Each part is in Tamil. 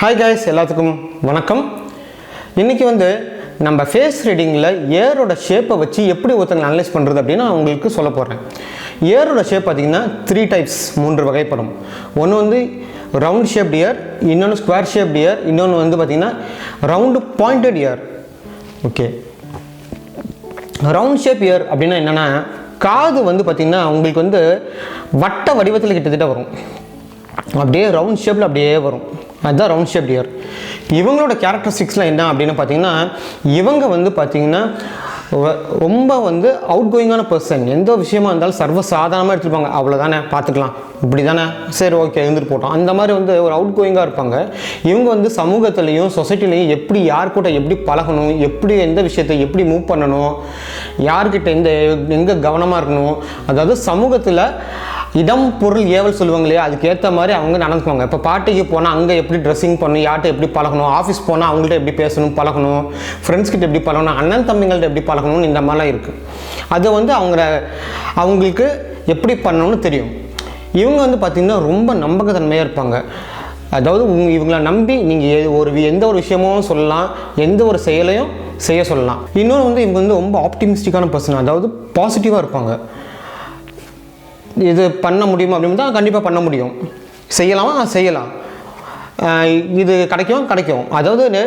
ஹாய் காய்ஸ் எல்லாத்துக்கும் வணக்கம். இன்றைக்கி வந்து நம்ம ஃபேஸ் ரீடிங்கில் ஏரோட ஷேப்பை வச்சு எப்படி ஒருத்தங்க அனலைஸ் பண்ணுறது அப்படின்னு நான் உங்களுக்கு சொல்ல போகிறேன் ஏரோட ஷேப் பார்த்திங்கன்னா த்ரீ டைப்ஸ் மூன்று வகைப்படும். ஒன்று வந்து ரவுண்ட் ஷேப் இயர் இன்னொன்று ஸ்கொயர் ஷேப் இயர் இன்னொன்று வந்து பார்த்திங்கன்னா round pointed ear okay round shape ear அப்படின்னா என்னென்னா காது வந்து பார்த்திங்கன்னா உங்களுக்கு வந்து வட்ட வடிவத்தில் கிட்டத்தட்ட வரும். அப்படியே ரவுண்ட் ஷேப்பில் அப்படியே வரும். அதுதான் ரவுண்ட் ஷேப் இயர் இவங்களோட கேரக்டரிஸ்டிக்ஸ்லாம் என்ன அப்படின்னு பார்த்தீங்கன்னா இவங்க வந்து பார்த்தீங்கன்னா ரொம்ப வந்து அவுட் கோயிங்கான பர்சன் எந்த விஷயமா இருந்தாலும் சர்வ சாதாரணமாக எடுத்துருப்பாங்க. அவ்வளோதானே பார்த்துக்கலாம். இப்படி தானே சரி ஓகே இருந்துட்டு போட்டோம் அந்த மாதிரி வந்து ஒரு அவுட் கோயிங்காக இருப்பாங்க. இவங்க வந்து சமூகத்துலேயும் சொசைட்டிலையும் எப்படி யார் கூட எப்படி பழகணும் எப்படி எந்த விஷயத்தை எப்படி மூவ் பண்ணணும் யார்கிட்ட எந்த எங்கே கவனமாக இருக்கணும். அதாவது சமூகத்தில் இடம் பொருள் ஏவல் சொல்லுவாங்க இல்லையா? அதுக்கேற்ற மாதிரி அவங்க நடந்துக்குவாங்க. இப்போ பார்ட்டிக்கு போனால் அங்கே எப்படி ட்ரெஸ்ஸிங் பண்ணணும் யார்கிட்ட எப்படி பழகணும் ஆஃபீஸ் போனால் அவங்கள்ட்ட எப்படி பேசணும் பழகணும் ஃப்ரெண்ட்ஸ் கிட்ட எப்படி பழகணும் அண்ணன் தம்பிங்கள்ட்ட எப்படி பழகணும்னு இந்த மாதிரிலாம் இருக்குது அது வந்து அவங்க அவங்களுக்கு எப்படி பண்ணணும்னு தெரியும். இவங்க வந்து பார்த்திங்கன்னா ரொம்ப நம்பகத்தன்மையாக இருப்பாங்க. அதாவது உங் இவங்களை நம்பி நீங்கள் ஒரு எந்த ஒரு விஷயமும் சொல்லலாம் எந்த ஒரு செயலையும் செய்ய சொல்லலாம். இன்னொன்று வந்து இவங்க வந்து ரொம்ப ஆப்டிமிஸ்டிக்கான பர்சன் அதாவது பாசிட்டிவாக இருப்பாங்க. இது பண்ண முடியுமா அப்படின்னு தான் கண்டிப்பாக பண்ண முடியும். செய்யலாமா? செய்யலாம். இது கிடைக்கும்? கிடைக்கும். அதாவது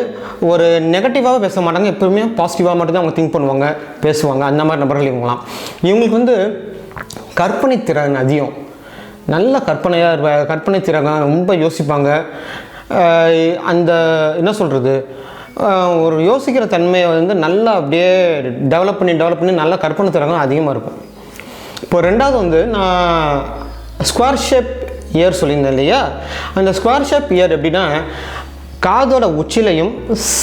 ஒரு நெகட்டிவாக பேச மாட்டாங்க. எப்பவுமே பாசிட்டிவாக மட்டும்தான் அவங்க திங்க் பண்ணுவாங்க பேசுவாங்க. அந்த மாதிரி நபர்கள் இவங்களாம் இவங்களுக்கு வந்து கற்பனை திறன் அதிகம். நல்ல கற்பனையாக இருப்ப கற்பனை திறன் ரொம்ப யோசிப்பாங்க. அந்த என்ன சொல்கிறது ஒரு யோசிக்கிற தன்மையை வந்து நல்லா அப்படியே டெவலப் பண்ணி டெவலப் பண்ணி நல்ல கற்பனை திறன் அதிகமாக இருக்கும். இப்போ ரெண்டாவது வந்து நான் ஸ்கொயர் ஷேப் இயர் சொல்லியிருந்தேன் இல்லையா? அந்த ஸ்கொயர் ஷேப் இயர் எப்படின்னா காதோட உச்சிலையும்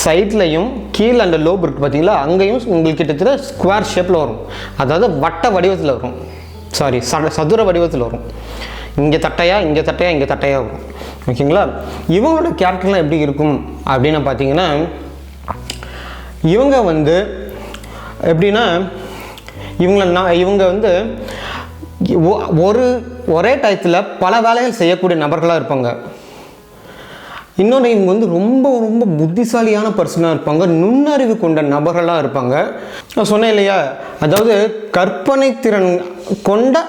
சைட்லையும் கீழே அந்த லோப் இருக்குது பார்த்தீங்களா? அங்கேயும் உங்களுக்கு கிட்டத்தட்ட ஸ்கொயர் ஷேப்பில் வரும். அதாவது வட்ட வடிவத்தில் வரும். சாரி சட சதுர வடிவத்தில் வரும். இங்கே தட்டையா இங்கே தட்டையா இங்கே தட்டையாக வரும். ஓகேங்களா? இவங்களோட கேரக்டர்லாம் எப்படி இருக்கும் அப்படின்னு பார்த்தீங்கன்னா இவங்க வந்து எப்படின்னா இவங்களை நான் இவங்க வந்து ஒரு ஒரே டயத்தில் பல வேலைகள் செய்யக்கூடிய நபர்களாக இருப்பாங்க. இன்னொன்று இவங்க வந்து ரொம்ப ரொம்ப புத்திசாலியான பர்சனாக இருப்பாங்க. நுண்ணறிவு கொண்ட நபர்களாக இருப்பாங்க. நான் சொன்னேன் இல்லையா? அதாவது கற்பனை திறன் கொண்ட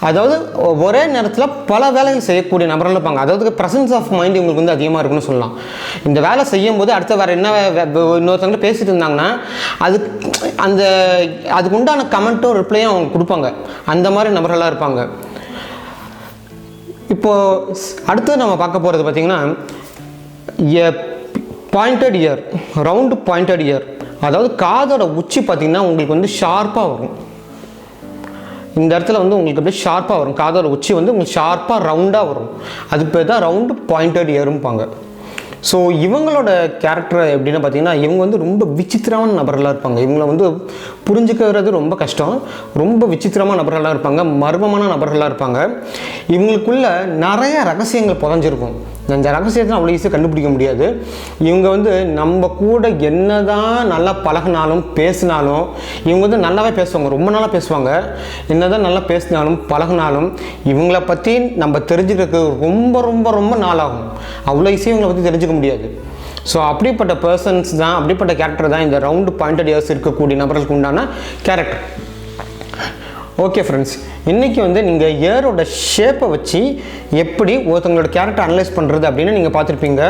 அதாவது ஒரே நேரத்தில் பல வேலைகள் செய்யக்கூடிய நபர்கள் இருப்பாங்க. அதாவது ப்ரெசன்ஸ் ஆஃப் மைண்ட் இவங்களுக்கு வந்து அதிகமாக இருக்குன்னு சொல்லலாம். இந்த வேலை செய்யும் போது அடுத்த வேறு என்ன வே- இன்னொருத்தவங்க பேசிட்டு இருந்தாங்கன்னா அது அந்த அதுக்கு உண்டான கமெண்ட்டும் ரிப்ளையும் அவங்க கொடுப்பாங்க. அந்த மாதிரி நபர்களாக இருப்பாங்க. இப்போது அடுத்து நம்ம பார்க்க போகிறது பார்த்திங்கன்னா pointed ear round pointed ear அதாவது காதோட உச்சி பார்த்திங்கன்னா உங்களுக்கு வந்து ஷார்ப்பாக வரும். இந்த இடத்துல வந்து உங்களுக்கு அப்படியே ஷார்ப்பாக வரும். காதோட உச்சி வந்து உங்களுக்கு ஷார்ப்பாக ரவுண்டாக வரும். அது பேர் தான் ரவுண்டு பாயிண்டட் இயரும்பாங்க ஸோ இவங்களோட கேரக்டர் எப்படின்னு பார்த்தீங்கன்னா இவங்க வந்து ரொம்ப விசித்திரமான நபர்களாக இருப்பாங்க. இவங்கள வந்து புரிஞ்சுக்கிறது ரொம்ப கஷ்டம். ரொம்ப விசித்திரமான நபர்களாக இருப்பாங்க. மர்மமான நபர்களாக இருப்பாங்க. இவங்களுக்குள்ள நிறைய ரகசியங்கள் புதஞ்சிருக்கும். இந்த ரகசியத்தை அவ்வளோ ஈஸியாக கண்டுபிடிக்க முடியாது. இவங்க வந்து நம்ம கூட என்னதான் நல்லா பழகினாலும் பேசினாலும் இவங்க வந்து நல்லாவே பேசுவாங்க. ரொம்ப நாளாக பேசுவாங்க. என்ன தான் நல்லா பேசினாலும் பழகினாலும் இவங்கள பற்றி நம்ம தெரிஞ்சுக்கிறதுக்கு ரொம்ப ரொம்ப ரொம்ப நாளாகும். அவ்வளோ ஈஸியாக இவங்களை பற்றி தெரிஞ்சுக்க முடியாது. ஸோ அப்படிப்பட்ட பர்சன்ஸ் தான் அப்படிப்பட்ட கேரக்டர் தான் இந்த ரவுண்டு பாயிண்டட் இயர்ஸ் இருக்கக்கூடிய நபர்களுக்கு உண்டான கேரக்டர் ஓகே ஃப்ரெண்ட்ஸ் இன்றைக்கி வந்து நீங்கள் இயரோட ஷேப்பை வச்சு எப்படி ஒருத்தவங்களோட கேரக்டர் அனலைஸ் பண்ணுறது அப்படின்னு நீங்கள் பார்த்துருப்பீங்க.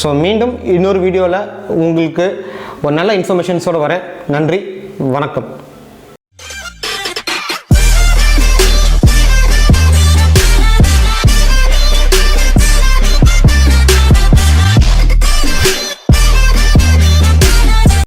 ஸோ மீண்டும் இன்னொரு வீடியோவில் உங்களுக்கு ஒரு நல்ல இன்ஃபர்மேஷன்ஸோடு வரேன். நன்றி. வணக்கம்.